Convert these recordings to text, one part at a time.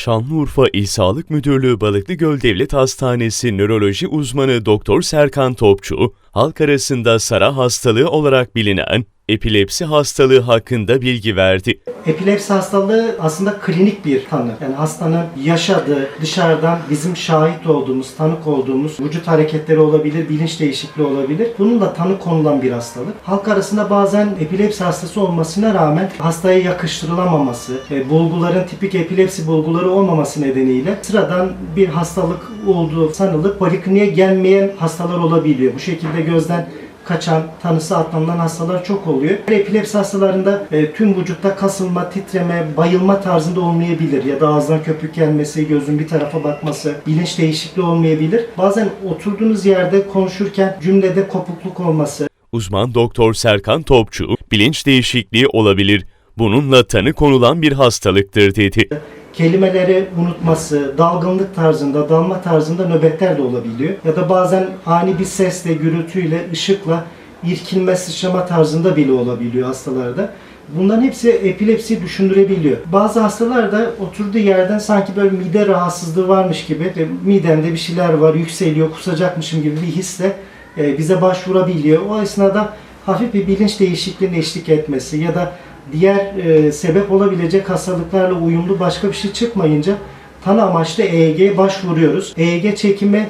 Şanlıurfa İl Sağlık Müdürlüğü Balıklıgöl Devlet Hastanesi nöroloji uzmanı Doktor Serkan Topçu, halk arasında Sara hastalığı olarak bilinen epilepsi hastalığı hakkında bilgi verdi. Epilepsi hastalığı aslında klinik bir tanı. Yani hastanın yaşadığı, dışarıdan bizim şahit olduğumuz, tanık olduğumuz vücut hareketleri olabilir, bilinç değişikliği olabilir. Bununla tanı konulan bir hastalık. Halk arasında bazen epilepsi hastası olmasına rağmen hastaya yakıştırılamaması, e, bulguların tipik epilepsi bulguları olmaması nedeniyle sıradan bir hastalık olduğu sanılıp polikliniğe gelmeyen hastalar olabiliyor. Bu şekilde gözden kaçan, tanısı atlanılan hastalar çok oluyor. Epilepsi hastalarında e, tüm vücutta kasılma, titreme, bayılma tarzında olmayabilir ya da ağızdan köpük gelmesi, gözün bir tarafa bakması, bilinç değişikliği olmayabilir. Bazen oturduğunuz yerde konuşurken cümlede kopukluk olması, Uzman Doktor Serkan Topçu, bilinç değişikliği olabilir. Bununla tanı konulan bir hastalıktır dedi. Kelimeleri unutması, dalgınlık tarzında, dalma tarzında nöbetler de olabiliyor. Ya da bazen ani bir sesle, gürültüyle, ışıkla irkilme, sıçrama tarzında bile olabiliyor hastalarda. Bunların hepsi epilepsi düşündürebiliyor. Bazı hastalarda oturduğu yerden sanki böyle mide rahatsızlığı varmış gibi, e, midemde bir şeyler var, yükseliyor, kusacakmışım gibi bir hisle e, bize başvurabiliyor. O esnada hafif bir bilinç değişikliğine eşlik etmesi ya da diğer e, sebep olabilecek hastalıklarla uyumlu başka bir şey çıkmayınca tanı amaçlı EEG'ye başvuruyoruz. EEG çekimi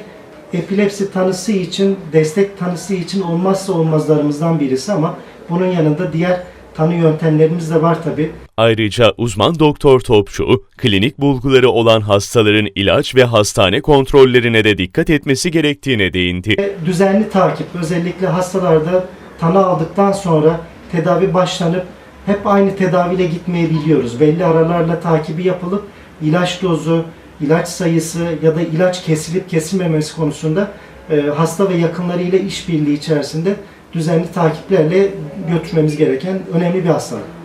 epilepsi tanısı için, destek tanısı için olmazsa olmazlarımızdan birisi ama bunun yanında diğer tanı yöntemlerimiz de var tabi. Ayrıca uzman doktor Topçu, klinik bulguları olan hastaların ilaç ve hastane kontrollerine de dikkat etmesi gerektiğine değindi. Düzenli takip özellikle hastalarda tanı aldıktan sonra tedavi başlanıp hep aynı tedaviyle gitmeyebiliyoruz. Belli aralarla takibi yapılıp ilaç dozu, ilaç sayısı ya da ilaç kesilip kesilmemesi konusunda e, hasta ve yakınlarıyla işbirliği içerisinde düzenli takiplerle götürmemiz gereken önemli bir hastalık.